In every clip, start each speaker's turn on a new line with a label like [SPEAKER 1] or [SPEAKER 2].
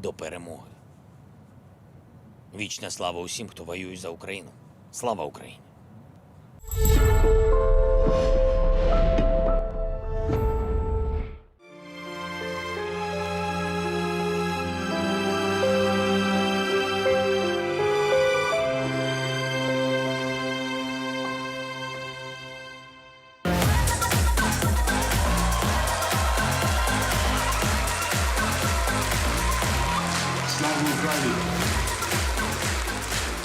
[SPEAKER 1] до перемоги. Вічна слава усім, хто воює за Україну. Слава Україні!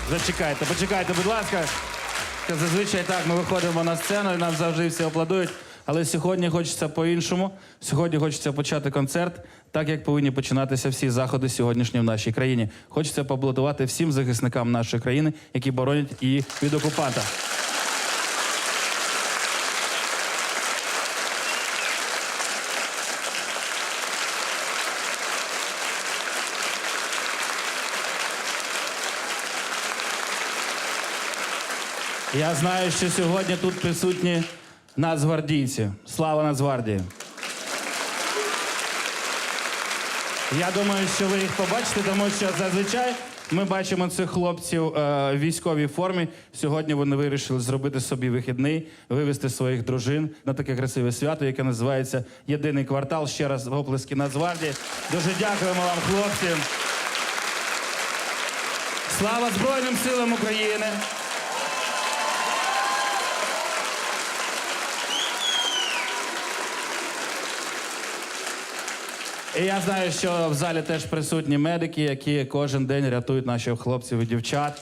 [SPEAKER 2] Зачекайте, почекайте, будь ласка. Зазвичай так, ми виходимо на сцену і нам завжди всі аплодують. Але сьогодні хочеться по-іншому. Сьогодні хочеться почати концерт, так як повинні починатися всі заходи сьогоднішні в нашій країні. Хочеться поаплодувати всім захисникам нашої країни, які боронять її від окупанта. Я знаю, що сьогодні тут присутні нацгвардійці. Слава Нацгвардії! Я думаю, що ви їх побачите, тому що зазвичай ми бачимо цих хлопців е, в військовій формі. Сьогодні вони вирішили зробити собі вихідний, вивезти своїх дружин на таке красиве свято, яке називається Єдиний квартал. Ще раз оплески Нацгвардії. Дуже дякуємо вам, хлопці. Слава Збройним силам України! І я знаю, що в залі теж присутні медики, які кожен день рятують наших хлопців і дівчат.